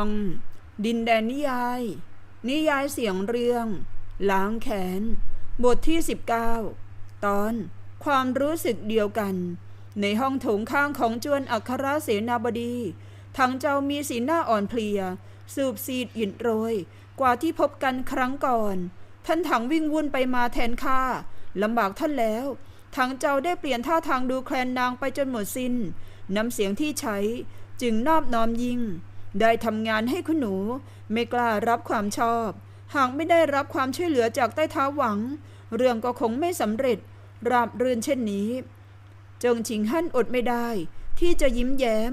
อง ดินแดนนิยาย นิยายเสียงเรื่อง ล้างแขน บทที่ 19 ตอนความรู้สึกเดียวกัน ในห้องโถงข้างของจวนอัครเสนาบดี ทั้งเจ้ามีสีหน้าอ่อนเพลีย สูบซีดหยินโรย กว่าที่พบกันครั้งก่อน ท่านถังวิ่งวุ่นไปมาแทนข้าลำบากท่านแล้ว ทั้งเจ้าได้เปลี่ยนท่าทางดูแคลนนางไปจนหมดสิน้น น้ำเสียงที่ใช้จึงนอบน้อมยิ่ง ได้ทำงานให้คุณหนู ไม่กล้ารับความชอบ หากไม่ได้รับความช่วยเหลือจากใต้เท้าหวัง เรื่องก็คงไม่สำเร็จ ราบรื่นเช่นนี้ จงชิงฮั่นอดไม่ได้ ที่จะยิ้มแย้ม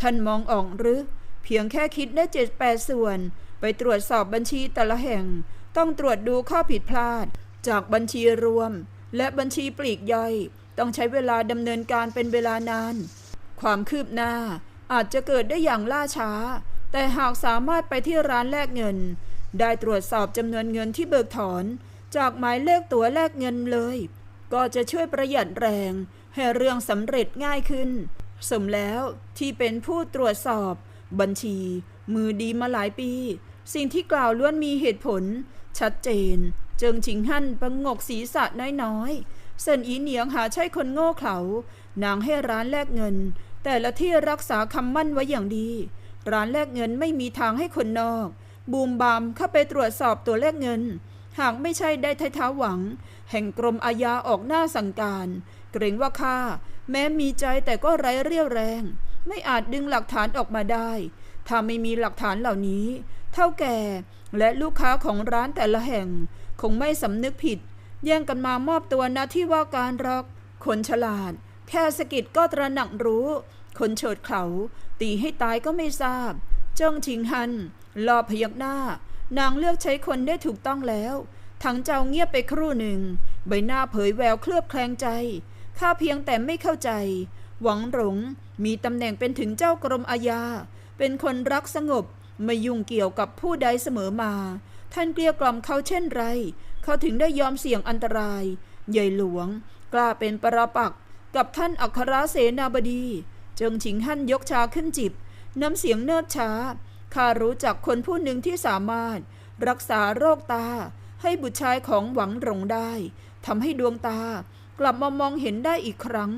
ท่านมองออกหรือ เพียงแค่คิดได้เจ็ดแปดส่วน ไปตรวจสอบบัญชีแต่ละแห่ง ต้องตรวจดูข้อผิดพลาด จากบัญชีรวม และบัญชีปลีกย่อย ต้องใช้เวลาดำเนินการเป็นเวลานาน ความคืบหน้า อาจจะเกิดได้อย่างล่าช้า แต่หากสามารถไปที่ร้านแลกเงิน ได้ตรวจสอบจำนวนเงินที่เบิกถอน จากหมายเลขตั๋วแลกเงินเลย ก็จะช่วยประหยัดแรง ให้เรื่องสำเร็จง่ายขึ้น สมแล้วที่เป็นผู้ตรวจสอบ บัญชี มือดีมาหลายปี สิ่งที่กล่าวล้วนมีเหตุผล ชัดเจน เจิงชิงหั่นประงกศีรษะน้อยๆเซินอีเหนียงหาใช่คนโง่เขลานางให้ร้านแลกเงิน แต่ละที่รักษาคำมั่นไว้อย่างดี ร้านแลกเงินไม่มีทางให้คนนอก บูมบามเข้าไปตรวจสอบตัวแลกเงิน หากไม่ใช่ได้ไทท้าหวัง แห่งกรมอาญาออกหน้าสั่งการ เกรงว่าข้าแม้มีใจแต่ก็ไร้เรี่ยวแรง ไม่อาจดึงหลักฐานออกมาได้ ถ้าไม่มีหลักฐานเหล่านี้ เท่าแก่และลูกค้าของร้านแต่ละแห่ง คงไม่สำนึกผิด แย่งกันมามอบตัวนะที่ว่าการรอกคนฉลาด แค่สกิดก็ตระหนักรู้ คนเฉิดเขาตีให้ตายก็ไม่ทราบ เจ้งชิงฮันรอพยักหน้า นางเลือกใช้คนได้ถูกต้องแล้วทั้งเจ้าเงียบไปครู่หนึ่ง ใบหน้าเผยแววเคลือบแคลงใจ ข้าเพียงแต่ไม่เข้าใจ หวังหลงมีตำแหน่งเป็นถึงเจ้ากรมอาญา เป็นคนรักสงบ ไม่ยุ่งเกี่ยวกับผู้ใดเสมอมา ท่านเกลี้ยกล่อมเขาเช่นไร เขาถึงได้ยอมเสี่ยงอันตราย ใหญ่หลวง กล้าเป็นปราปัก กับท่านอัครเสนาบดี เจิงฉิงฮั่นยกชาขึ้นจิบ น้ำเสียงเนิบช้าข้ารู้จักคนผู้หนึ่งที่สามารถ รักษาโรคตา ให้บุตรชายของหวังหลงได้ทำให้ดวงตากลับมามองเห็นได้อีกครั้ง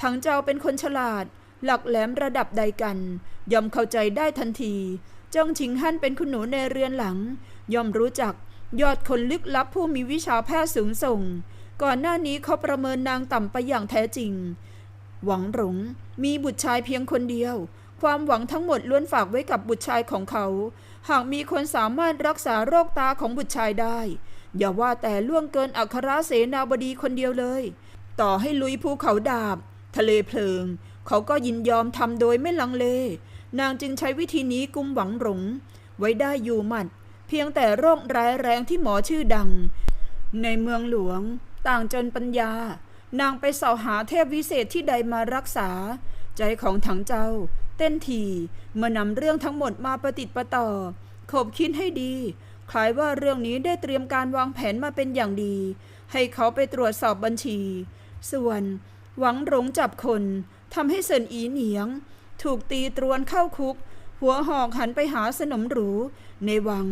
ทั้งเจ้าเป็นคนฉลาด หลักแหลมระดับใดกันย่อมเข้าใจได้ทันทีเจ้งชิงฮั่นเป็นคุณหนูในเรือนหลังย่อมรู้จักยอดคนลึกลับผู้มีวิชาแพทย์สูงส่ง ก่อนหน้านี้เขาประเมินนางต่ำไปอย่างแท้จริง หวังหลงมีบุตรชายเพียงคนเดียว ความหวังทั้งหมดล้วนฝากไว้กับบุตรชายของเขา หากมีคนสามารถรักษาโรคตาของบุตรชายได้ อย่าว่าแต่ล่วงเกินอัครเสนาบดีคนเดียวเลย ต่อให้ลุยภูเขาดาบ ทะเลเพลิง เขาก็ยินยอมทำโดยไม่ลังเล นางจึงใช้วิธีนี้กุมหวังหลง ไว้ได้อยู่หมัด เพียงแต่โรคร้ายแรงที่หมอชื่อดัง ในเมืองหลวง ต่างจนปัญญา นางไปเสาหาเทพวิเศษที่ใดมารักษา ใจของถังเจ้า เต้นทีเมื่อนำเรื่องทั้งหมดมาประติดประต่อ ขบคิดให้ดี คล้ายว่าเรื่องนี้ได้เตรียมการวางแผนมาเป็นอย่างดี ให้เขาไปตรวจสอบบัญชี ส่วน หวังหลงจับคนทำให้เซินอีเหนียง ถูกตีตรวนเข้าคุก หัวหอกหันไปหาสนมหรู ในวัง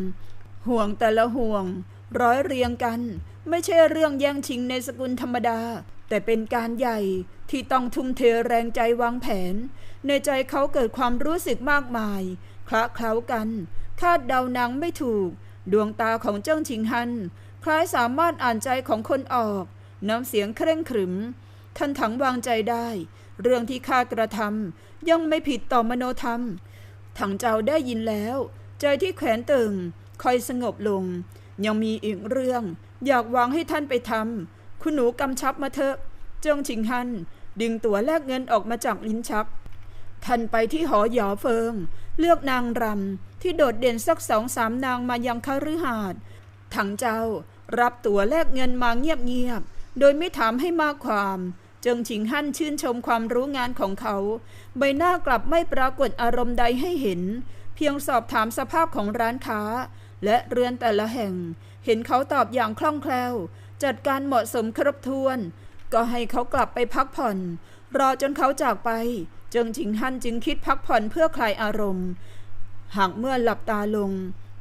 ห่วงแต่ละห่วง ร้อยเรียงกัน ไม่ใช่เรื่องแย่งชิงในสกุลธรรมดา แต่เป็นการใหญ่ที่ต้องทุ่มเทแรงใจวางแผน ในใจเขาเกิดความรู้สึกมากมาย คละเคล้ากัน คาดเดานางไม่ถูก ดวงตาของเจ้าชิงฮัน คล้ายสามารถอ่านใจของคนออก น้ำเสียงเคร่งขรึม ท่านถังวางใจได้ เรื่องที่ข้ากระทำย่อมไม่ผิดต่อมโนธรรม ถังเจ้าได้ยินแล้ว ใจที่แขวนตึงค่อยสงบลง ยังมีอีกเรื่อง อยากวางให้ท่านไปทำคุณหนูกำชับมาเถอะ เจ้งชิงฮัน ดึงตั๋วแลกเงินออกมาจากลิ้นชัก ท่านไปที่หอหยอเฟิง เลือกนางรำที่โดดเด่นสักสองสามนางมายังคฤหาสน์ถังเจ้ารับตั๋วแลกเงินมาเงียบๆ โดยไม่ถามให้มากความเจิงชิงฮั่นชื่นชมความรู้งานของเขา ใบหน้ากลับไม่ปรากฏอารมณ์ใดให้เห็น เพียงสอบถามสภาพของร้านค้า และเรือนแต่ละแห่ง เห็นเขาตอบอย่างคล่องแคล่ว จัดการเหมาะสมครบถ้วน ก็ให้เขากลับไปพักผ่อน รอจนเขาจากไป เจิงชิงฮั่นจึงคิดพักผ่อนเพื่อคลายอารมณ์ หากเมื่อหลับตาลง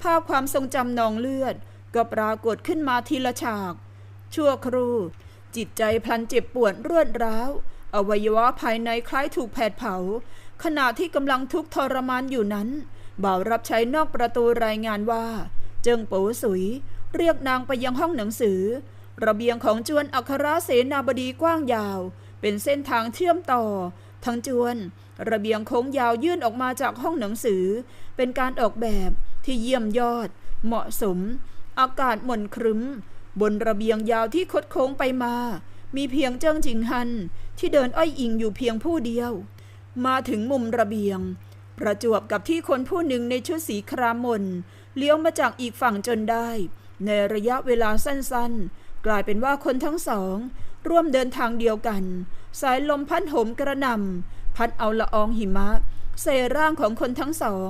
ภาพความทรงจำนองเลือด ก็ปรากฏขึ้นมาทีละฉาก ชั่วครู่ จิตใจพลันเจ็บปวดรวดร้าว อวัยวะภายในคล้ายถูกแผดเผา ขณะที่กำลังทุกข์ทรมานอยู่นั้น บ่าวรับใช้นอกประตูรายงานว่า เจิงโป๋สุย เรียกนางไปยังห้องหนังสือ ระเบียงของจวนอัครเสนาบดีกว้างยาว เป็นเส้นทางเชื่อมต่อ ทั้งจวน ระเบียงโค้งยาวยื่นออกมาจากห้องหนังสือ เป็นการออกแบบที่เยี่ยมยอด เหมาะสม อากาศหม่นครึ้ม บนระเบียงยาวที่คดโค้งไปมา มีเพียงเจิ้งจิงฮันที่เดินอ้อยอิงอยู่เพียงผู้เดียว มาถึงมุมระเบียง ประจวบกับที่คนผู้หนึ่งในชุดสีครามมนเลี้ยวมาจากอีกฝั่งจนได้ ในระยะเวลาสั้นๆ กลายเป็นว่าคนทั้งสอง ร่วมเดินทางเดียวกัน สายลมพัดโหมกระหน่ำพัดเอาละอองหิมะเสร่างของคนทั้งสอง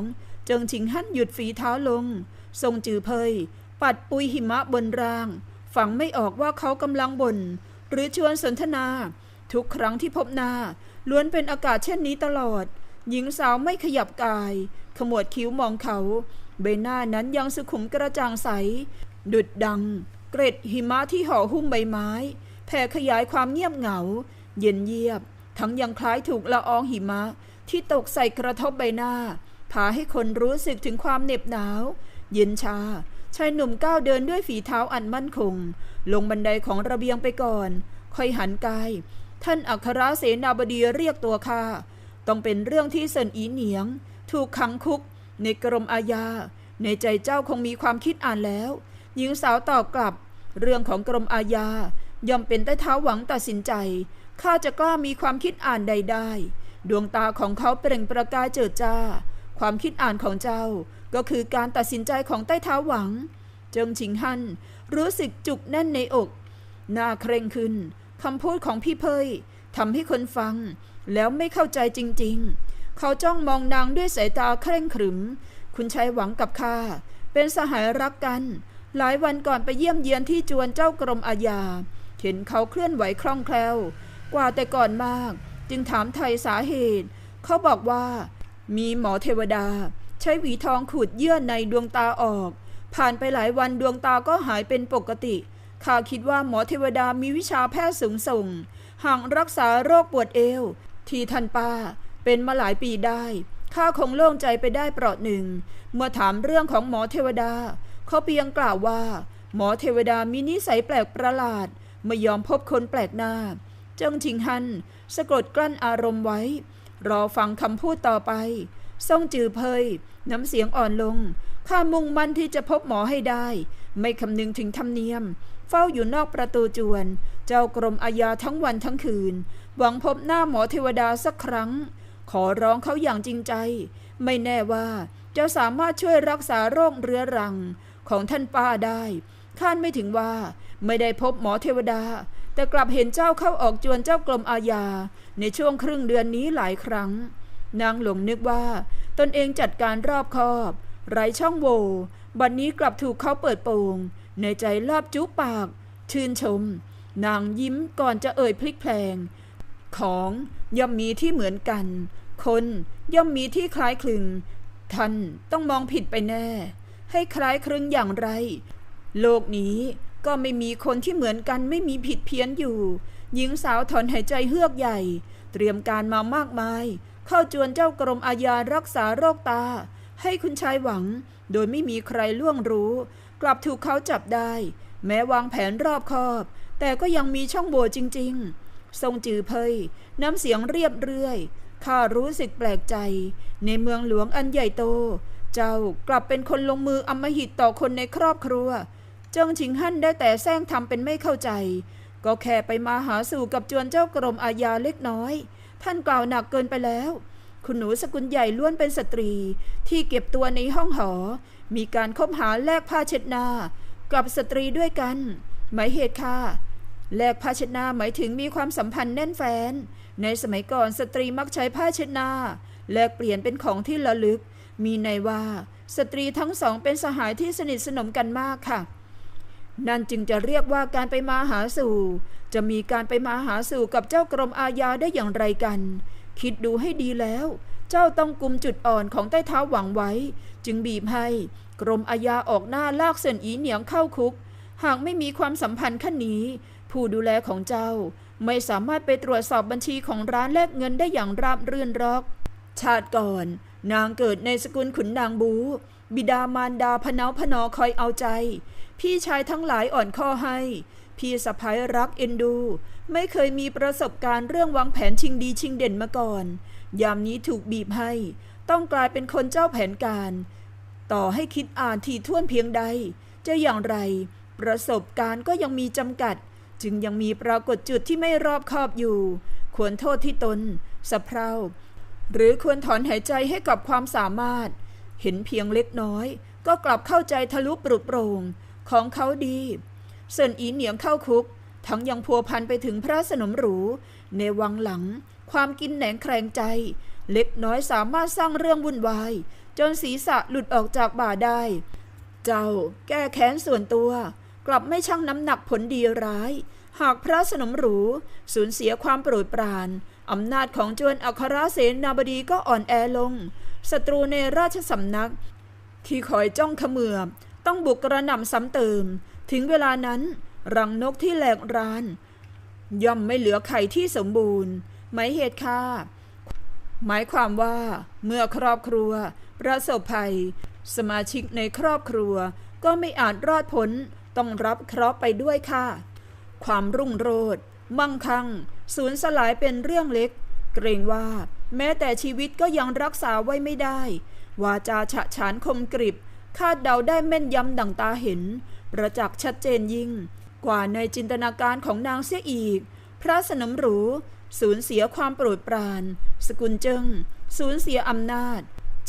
จงชิงฮั่นหยุดฝีเท้าลง ทรงจือเพย ปัดปุยหิมะบนร่าง ฝังไม่ออกว่าเขากำลังบน่นหรือชวนสนทนา ทุกครั้งที่พบหน้าล้วนเป็นอากาศเช่นนี้ตลอด หญิงสาวไม่ขยับกาย ขมวดคิ้วมองเขา ใบหน้านั้นยังสุขุมกระจ่างใส ดุดดัง เกร็ดหิมะที่ห่อหุ้มใบไม้ แผ่ขยายความเงียบเหงา เย็นเยียบ ทั้งยังคล้ายถูกละอองหิมะ ที่ตกใส่กระทบใบหน้า พาให้คนรู้สึกถึงความเหน็บหนาว เย็นชา ชายหนุ่มก้าวเดินด้วยฝีเท้าอันมั่นคง ลงบันไดของระเบียงไปก่อน ค่อยหันกาย ท่านอัครเสนาบดีเรียกตัวข้า ต้องเป็นเรื่องที่เซินอีเหนียง ถูกขังคุก ในกรมอาญา ในใจเจ้าคงมีความคิดอ่านแล้ว หญิงสาวตอบกลับ เรื่องของกรมอาญา ย่อมเป็นใต้เท้าหวังตัดสินใจ ข้าจะกล้ามีความคิดอ่านใดได้ดวงตาของเขาเปล่งประกายเจิดจ้า ความคิดอ่านของเจ้า ก็คือการตัดสินใจของใต้เท้าหวัง เจิงชิงฮั่นรู้สึกจุกแน่นในอก หน้าเคร่งขึ้นคำพูดของพี่เพยทำให้คนฟัง แล้วไม่เข้าใจจริงๆ เขาจ้องมองนางด้วยสายตาเคร่งขรึม คุณชายหวังกับข้า เป็นสหายรักกัน หลายวันก่อนไปเยี่ยมเยียนที่จวนเจ้ากรมอาญา เห็นเขาเคลื่อนไหวคล่องแคล่ว กว่าแต่ก่อนมาก จึงถามไทยสาเหตุ เขาบอกว่า มีหมอเทวดา ใช้หวีทองขูดเยื่อในดวงตาออก ผ่านไปหลายวันดวงตาก็หายเป็นปกติข้าคิดว่าหมอเทวดามีวิชาแพทย์สูงส่งหากรักษาโรคปวดเอว ที่ท่านป้าเป็นมาหลายปีได้ ข้าคงโล่งใจไปได้เปราะหนึ่ง เมื่อถามเรื่องของหมอเทวดา เขาเพียงกล่าวว่า หมอเทวดามีนิสัยแปลกประหลาด ไม่ยอมพบคนแปลกหน้า เจิ้งชิงฮันสะกดกลั้นอารมณ์ไว้ รอฟังคำพูดต่อไปซ่งจือเพย น้ำเสียงอ่อนลง ข้ามุ่งมั่นที่จะพบหมอให้ได้ ไม่คำนึงถึงธรรมเนียม เฝ้าอยู่นอกประตูจวน เจ้ากรมอาญาทั้งวันทั้งคืน หวังพบหน้าหมอเทวดาสักครั้ง ขอร้องเขาอย่างจริงใจ ไม่แน่ว่าจะสามารถช่วยรักษาโรคเรื้อรังของท่านป้าได้คาดไม่ถึงว่าไม่ได้พบหมอเทวดา แต่กลับเห็นเจ้าเข้าออกจวนเจ้ากรมอาญา ในช่วงครึ่งเดือนนี้หลายครั้ง นางหลงนึกว่า ตนเองจัดการรอบคอบ ไร้ช่องโหว่บัดนนี้กลับถูกเขาเปิดโปงในใจลาบจุปาก ชื่นชม นางยิ้มก่อนจะเอ่ยพลิกแพลง ของย่อมมีที่เหมือนกัน คนย่อมมีที่คล้ายคลึง ท่านต้องมองผิดไปแน่ ให้คล้ายคลึงอย่างไร โลกนี้ก็ไม่มีคนที่เหมือนกันไม่มีผิดเพี้ยนอยู่ หญิงสาวถอนหายใจเฮือกใหญ่ เตรียมการมามากมาย เข้าจวนเจ้ากรมอาญารักษาโรคตา ให้คุณชายหวัง โดยไม่มีใครล่วงรู้ กลับถูกเขาจับได้ แม้วางแผนรอบคอบ แต่ก็ยังมีช่องโหว่จริง ๆ ทรงจือเพยน้ำเสียงเรียบเรื่อยข้ารู้สึกแปลกใจ ในเมืองหลวงอันใหญ่โต เจ้ากลับเป็นคนลงมืออำมหิตต่อคนในครอบครัว เจิงชิงฮั่นได้แต่แซงทำเป็นไม่เข้าใจ ก็แค่ไปมาหาสู่กับจวนเจ้ากรมอาญาเล็กน้อย ท่านกล่าวหนักเกินไปแล้ว คุณหนูสกุลใหญ่ล้วนเป็นสตรี ที่เก็บตัวในห้องหอ มีการคบหาแลกผ้าเช็ดหน้า กับสตรีด้วยกัน หมายเหตุค่ะ แลกผ้าเช็ดหน้าหมายถึงมีความสัมพันธ์แน่นแฟนในสมัยก่อนสตรีมักใช้ผ้าเช็ดหน้า แลกเปลี่ยนเป็นของที่ระลึก มีในว่าสตรีทั้งสองเป็นสหายที่สนิทสนมกันมากค่ะ นั่นจึงจะเรียกว่าการไปมาหาสู่ จะมีการไปมาหาสู่กับเจ้ากรมอาญาได้อย่างไรกัน คิดดูให้ดีแล้ว เจ้าต้องกุมจุดอ่อนของใต้เท้าหวังไว้ จึงบีบให้ กรมอาญาออกหน้าลากเซินอีเหนียงเข้าคุก หากไม่มีความสัมพันธ์ขั้นนี้ ผู้ดูแลของเจ้าไม่สามารถไปตรวจสอบบัญชีของร้านแลกเงินได้อย่างราบรื่นรอก ชาติก่อน นางเกิดในสกุลขุนนางบู บิดามารดาพเนาพนอคอยเอาใจ พี่ชายทั้งหลายอ่อนข้อให้ พี่สะพ้ายรักเอ็นดู ไม่เคยมีประสบการณ์เรื่องวางแผนชิงดีชิงเด่นมาก่อน ยามนี้ถูกบีบให้ ต้องกลายเป็นคนเจ้าแผนการ ต่อให้คิดอ่านทีท่วนเพียงใด จะอย่างไร ประสบการณ์ก็ยังมีจำกัด จึงยังมีปรากฏจุดที่ไม่รอบคอบอยู่ ควรโทษที่ตนสะเพร่าหรือควรถอนหายใจให้กับความสามารถ เห็นเพียงเล็กน้อย ก็กลับเข้าใจทะลุปรุโปรงของเขาดีเซินอีเหนียงเข้าคุก ทั้งยังพัวพันไปถึงพระสนมหรู ในวังหลัง ความกินแหนงแครงใจ เล็กน้อยสามารถสร้างเรื่องวุ่นวาย จนศีรษะหลุดออกจากบ่าได้ เจ้าแก้แค้นส่วนตัว กลับไม่ชั่งน้ำหนักผลดีร้าย หากพระสนมหรูสูญเสียความโปรดปรานอำนาจของจวนอัครเสนนาบดีก็อ่อนแอลงศัตรูในราชสำนัก ที่คอยจ้องขมือต้องบุกกระหน่ำซ้ำเติม ถึงเวลานั้นรังนกที่แหลกราน ย่อมไม่เหลือไข่ที่สมบูรณ์ หมายเหตุค่ะหมายความว่าเมื่อครอบครัว ประสบภัย สมาชิกในครอบครัวก็ไม่อาจรอดพ้น ต้องรับเคราะห์ไปด้วยค่ะ ความรุ่งโรจน์มั่งคั่งสูญสลายเป็นเรื่องเล็ก เกรงว่า แม้แต่ชีวิตก็ยังรักษาไว้ไม่ได้ วาจาฉะฉานคมกริบ คาดเดาได้แม่นยำดังตาเห็น ประจักษ์ชัดเจนยิ่ง กว่าในจินตนาการของนางเสียอีก พระสนมหรูสูญเสียความโปรดปราน สกุลเจิงสูญเสียอำนาจ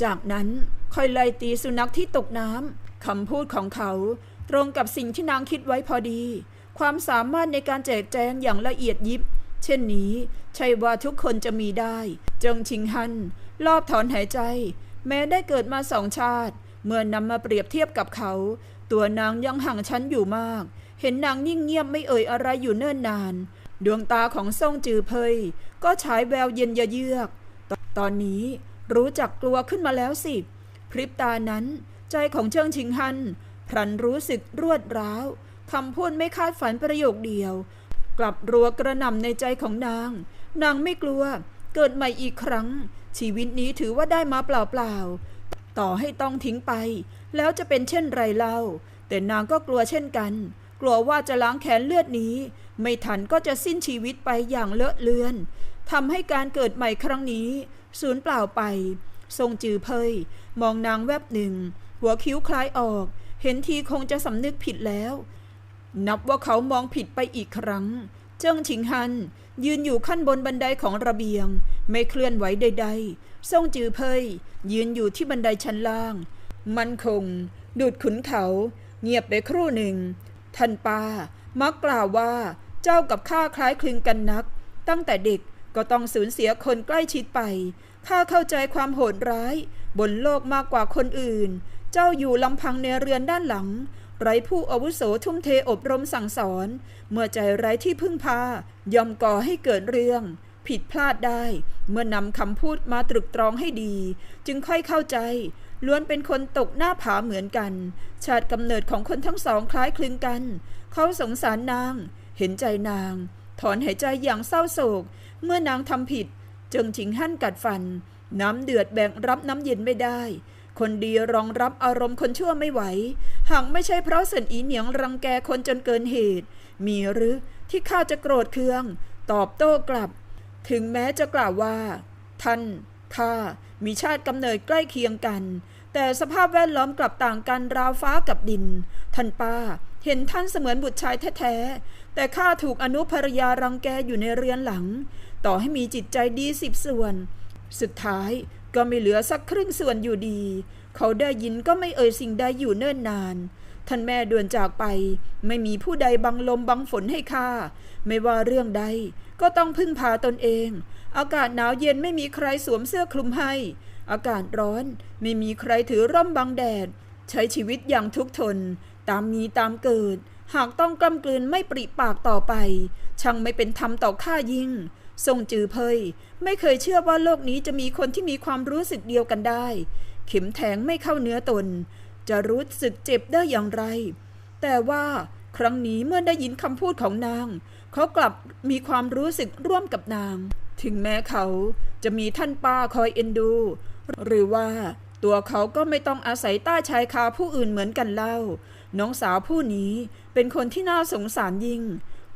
จากนั้นค่อยไล่ตีสุนัขที่ตกน้ำคำพูดของเขา ตรงกับสิ่งที่นางคิดไว้พอดี ความสามารถในการแจกแจงอย่างละเอียดยิบ เช่นนี้ ใช่ว่าทุกคนจะมีได้เจิงชิงฮัน รอบถอนหายใจ แม้ได้เกิดมาสองชาติ เมื่อนำมาเปรียบเทียบกับเขา ตัวนางยังห่างชั้นอยู่มาก เห็นนางนิ่งเงียบไม่เอ่ยอะไรอยู่เนิ่นนาน ดวงตาของซ่งจือเพยก็ฉายแววเย็นยะเยือกตอนนี้รู้จักกลัวขึ้นมาแล้วสิ พริบตานั้น ใจของเชิงชิงฮัน พลันรู้สึกรวดร้าวคำพูดไม่คาดฝันประโยคเดียว กลับรัวกระหน่ำในใจของนาง นางไม่กลัว เกิดใหม่อีกครั้ง ชีวิตนี้ถือว่าได้มาเปล่าๆต่อให้ต้องทิ้งไป แล้วจะเป็นเช่นไรเล่า แต่นางก็กลัวเช่นกัน กลัวว่าจะล้างแขนเลือดนี้ ไม่ทันก็จะสิ้นชีวิตไปอย่างเลอะเลือนทำให้การเกิดใหม่ครั้งนี้สูญเปล่าไป ทรงจือเพยมองนางแวบหนึ่ง หัวคิ้วคล้ายออก เห็นทีคงจะสำนึกผิดแล้ว นับว่าเขามองผิดไปอีกครั้ง เจิ้งชิงฮัน ยืนอยู่ขั้นบนบันไดของระเบียง ไม่เคลื่อนไหวใดๆทรงจือเพยยืนอยู่ที่บันไดชั้นล่าง มันคง ดูดขุนเขา เงียบไปครู่หนึ่ง ท่านป้ามักกล่าวว่าเจ้ากับข้าคล้ายคลึงกันนัก ตั้งแต่เด็กก็ต้องสูญเสียคนใกล้ชิดไป ข้าเข้าใจความโหดร้าย บนโลกมากกว่าคนอื่น เจ้าอยู่ลำพังในเรือนด้านหลัง ไร้ผู้อาวุโสทุ่มเทอบรมสั่งสอน เมื่อใจไร้ที่พึ่งพายอมก่อให้เกิดเรื่อง ผิดพลาดได้ เมื่อนำคำพูดมาตรึกตรองให้ดี จึงค่อยเข้าใจ ล้วนเป็นคนตกหน้าผาเหมือนกัน ชาติกำเนิดของคนทั้งสองคล้ายคลึงกัน เขาสงสารนาง เห็นใจนาง ถอนหายใจอย่างเศร้าโศก เมื่อนางทำผิด จึงชิงหั่นกัดฟัน น้ำเดือดแบ่งรับน้ำเย็นไม่ได้ คนดีรองรับอารมณ์คนชั่วไม่ไหว หากไม่ใช่เพราะเสินอีเหนียงรังแกคนจนเกินเหตุ มีหรือที่ข้าจะโกรธเคือง ตอบโต้กลับ ถึงแม้จะกล่าวว่า ท่านข้ามีชาติกำเนิดใกล้เคียงกัน แต่สภาพแวดล้อมกลับต่างกันราวฟ้ากับดิน ท่านป้าเห็นท่านเสมือนบุตรชายแท้ๆ แต่ข้าถูกอนุภรยารังแกอยู่ในเรือนหลัง ต่อให้มีจิตใจดีสิบส่วน สุดท้าย ก็ไม่เหลือสักครึ่งส่วนอยู่ดี เขาได้ยินก็ไม่เอ่ยสิ่งใดอยู่เนิ่นนาน ท่านแม่ด่วนจากไป ไม่มีผู้ใดบังลมบังฝนให้ข้า ไม่ว่าเรื่องใด ก็ต้องพึ่งพาตนเอง อากาศหนาวเย็นไม่มีใครสวมเสื้อคลุมให้ อากาศร้อนไม่มีใครถือร่มบังแดด ใช้ชีวิตอย่างทุกข์ทน ตามมีตามเกิด หากต้องกล้ำกลืนไม่ปริปากต่อไป ช่างไม่เป็นธรรมต่อข้ายิ่ง ทรงจือเพยไม่เคยเชื่อว่าโลกนี้จะมีคนที่มีความรู้สึกเดียวกันได้ เข็มแทงไม่เข้าเนื้อตน จะรู้สึกเจ็บได้อย่างไร แต่ว่าครั้งนี้เมื่อได้ยินคำพูดของนาง เขากลับมีความรู้สึกร่วมกับนาง ถึงแม้เขาจะมีท่านป้าคอยเอ็นดู หรือว่าตัวเขาก็ไม่ต้องอาศัยใต้ชายคาผู้อื่นเหมือนกันเล่า น้องสาวผู้นี้เป็นคนที่น่าสงสารยิ่ง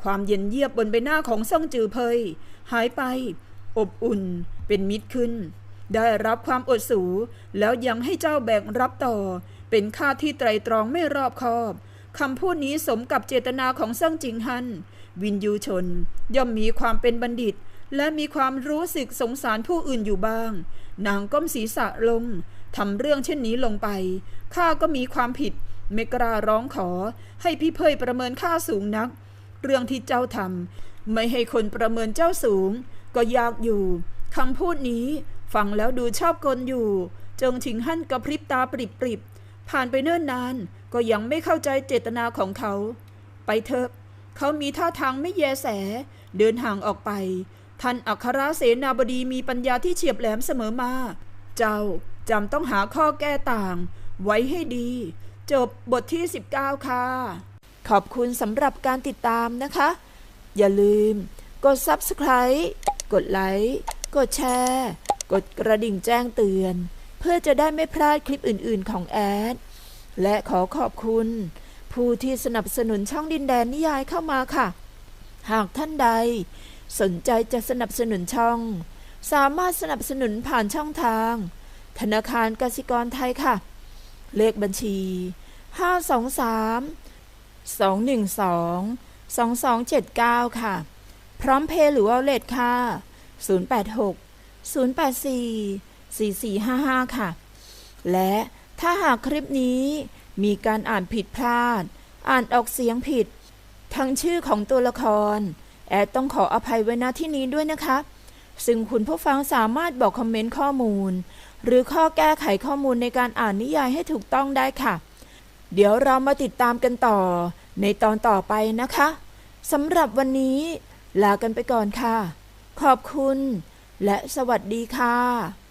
ความเย็นเยียบบนใบหน้าของซ่องจือเพยหายไป อบอุ่นเป็นมิตรขึ้น ได้รับความอดสูแล้วยังให้เจ้าแบกรับต่อ เป็นค่าที่ไตรตรองไม่รอบคอบคำพูดนี้สมกับเจตนาของซิ่งจิงฮัน วินยูชน ย่อมมีความเป็นบัณฑิต และมีความรู้สึกสงสารผู้อื่นอยู่บ้าง นางก้มศีรษะลงทำเรื่องเช่นนี้ลงไป ข้าก็มีความผิด ไม่กล้าร้องขอ ให้พี่เพยประเมินค่าสูงนัก เรื่องที่เจ้าทำไม่ให้คนประเมินเจ้าสูง ก็ยากอยู่คำพูดนี้ฟังแล้วดูชอบกลอยู่ จงถิงหั่นกระพริบตาปริบปริบๆผ่านไปเนิ่นนานก็ยังไม่เข้าใจเจตนาของเขา ไปเถอะ เขามีท่าทางไม่แยแส เดินห่างออกไป ท่านอัครเสนาบดีมีปัญญาที่เฉียบแหลมเสมอมา เจ้าจำต้องหาข้อแก้ต่าง ไว้ให้ดี จบบทที่ 19 ค่ะ ขอบคุณสำหรับการติดตามนะคะ อย่าลืม กด Subscribe กดไลค์กดแชร์ กดกระดิ่งแจ้งเตือน เพื่อจะได้ไม่พลาดคลิปอื่นๆของแอด และขอขอบคุณ ผู้ที่สนับสนุนช่องดินแดนนิยายเข้ามาค่ะ หากท่านใด สนใจจะสนับสนุนช่อง สามารถสนับสนุนผ่านช่องทาง ธนาคารกสิกรไทยค่ะ เลขบัญชี 523 212 2279 ค่ะ พร้อมเพย์หรือว่าเลทค่ะ 086 084 4455 ค่ะ และถ้าหากคลิปนี้มีการอ่านผิดพลาด อ่านออกเสียงผิด ทั้งชื่อของตัวละคร แอดต้องขออภัยไว้ณที่นี้ด้วยนะคะ ซึ่งคุณผู้ฟังสามารถบอกคอมเมนต์ข้อมูล หรือข้อแก้ไขข้อมูลในการอ่านนิยายให้ถูกต้องได้ค่ะ เดี๋ยวเรามาติดตามกันต่อ ในตอนต่อไปนะคะสำหรับวันนี้ ลากันไปก่อนค่ะ ขอบคุณ และสวัสดีค่ะ